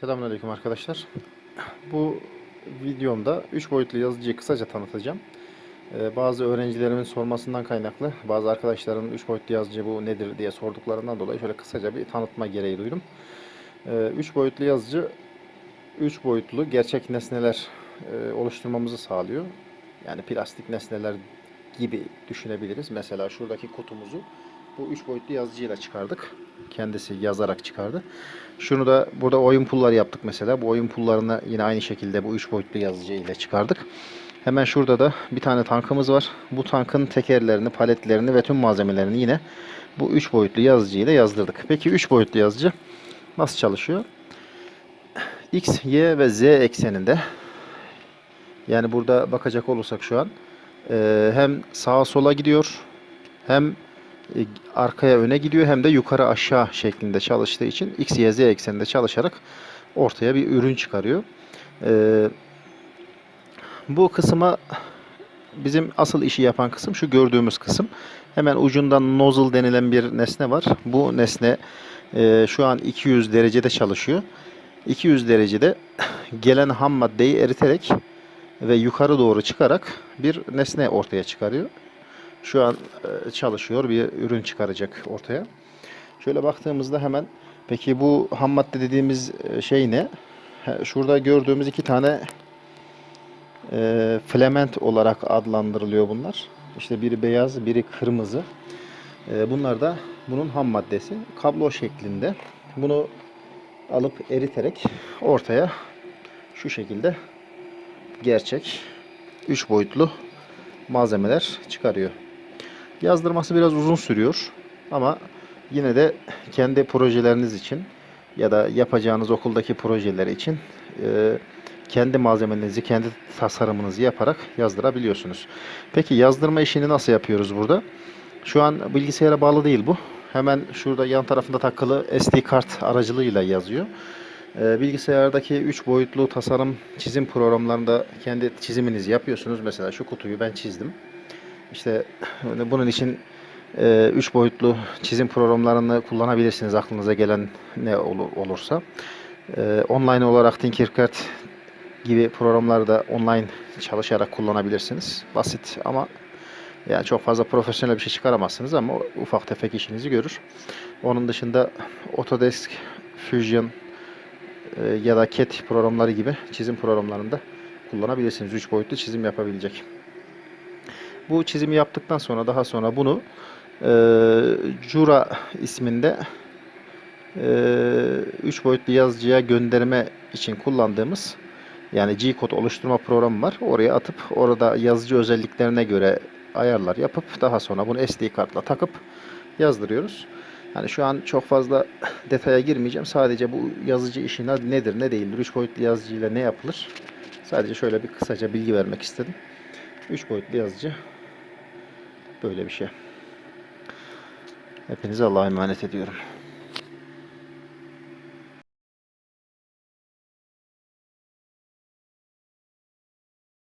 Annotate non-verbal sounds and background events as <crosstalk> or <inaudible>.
Selamünaleyküm arkadaşlar. Bu videomda 3 boyutlu yazıcıyı kısaca tanıtacağım. Ee, bazı öğrencilerimin sormasından kaynaklı, bazı arkadaşların 3 boyutlu yazıcı bu nedir diye sorduklarından dolayı şöyle kısaca bir tanıtma gereği duydum. 3 boyutlu yazıcı 3 boyutlu gerçek nesneler e, oluşturmamızı sağlıyor. Yani plastik nesneler gibi düşünebiliriz. Mesela şuradaki kutumuzu bu 3 boyutlu yazıcıyla çıkardık. Kendisi yazarak çıkardı. Şunu da burada oyun pulları yaptık mesela. Bu oyun pullarını yine aynı şekilde bu 3 boyutlu yazıcı ile çıkardık. Hemen şurada da bir tane tankımız var. Bu tankın tekerlerini, paletlerini ve tüm malzemelerini yine bu 3 boyutlu yazıcı ile yazdırdık. Peki 3 boyutlu yazıcı nasıl çalışıyor? X, Y ve Z ekseninde yani burada bakacak olursak şu an e, hem sağa sola gidiyor hem e, arkaya öne gidiyor hem de yukarı aşağı şeklinde çalıştığı için X, Y, Z ekseninde çalışarak ortaya bir ürün çıkarıyor. E, bu kısma bizim asıl işi yapan kısım şu gördüğümüz kısım. Hemen ucundan nozzle denilen bir nesne var. Bu nesne e, şu an 200 derecede çalışıyor. 200 derecede gelen ham maddeyi eriterek ve yukarı doğru çıkarak bir nesne ortaya çıkarıyor. Şu an e, çalışıyor bir ürün çıkaracak ortaya. Şöyle baktığımızda hemen peki bu ham madde dediğimiz e, şey ne? Şurada gördüğümüz iki tane e, filament olarak adlandırılıyor bunlar. İşte biri beyaz, biri kırmızı. E, bunlar da bunun ham maddesi. Kablo şeklinde. Bunu alıp eriterek ortaya şu şekilde gerçek 3 boyutlu malzemeler çıkarıyor. Yazdırması biraz uzun sürüyor ama yine de kendi projeleriniz için ya da yapacağınız okuldaki projeler için e, kendi malzemelerinizi, kendi tasarımınızı yaparak yazdırabiliyorsunuz. Peki yazdırma işini nasıl yapıyoruz burada? Şu an bilgisayara bağlı değil bu. Hemen şurada yan tarafında takılı SD kart aracılığıyla yazıyor. Ee, bilgisayardaki 3 boyutlu tasarım çizim programlarında kendi çiziminizi yapıyorsunuz. Mesela şu kutuyu ben çizdim. İşte bunun için 3 boyutlu çizim programlarını kullanabilirsiniz aklınıza gelen ne olur, olursa. Ee, online olarak Tinkercad gibi programları da online çalışarak kullanabilirsiniz. Basit ama yani çok fazla profesyonel bir şey çıkaramazsınız ama ufak tefek işinizi görür. Onun dışında Autodesk, Fusion e, ya da CAD programları gibi çizim programlarında kullanabilirsiniz. 3 boyutlu çizim yapabilecek. Bu çizimi yaptıktan sonra daha sonra bunu e, Jura isminde 3 boyutlu yazıcıya gönderme için kullandığımız yani G-kod oluşturma programı var. Oraya atıp orada yazıcı özelliklerine göre ayarlar yapıp daha sonra bunu SD kartla takıp yazdırıyoruz. Yani şu an çok fazla <laughs> detaya girmeyeceğim. Sadece bu yazıcı işi nedir, ne değildir, 3 boyutlu yazıcıyla ne yapılır? Sadece şöyle bir kısaca bilgi vermek istedim. 3 boyutlu yazıcı böyle bir şey. Hepinize Allah'a emanet ediyorum.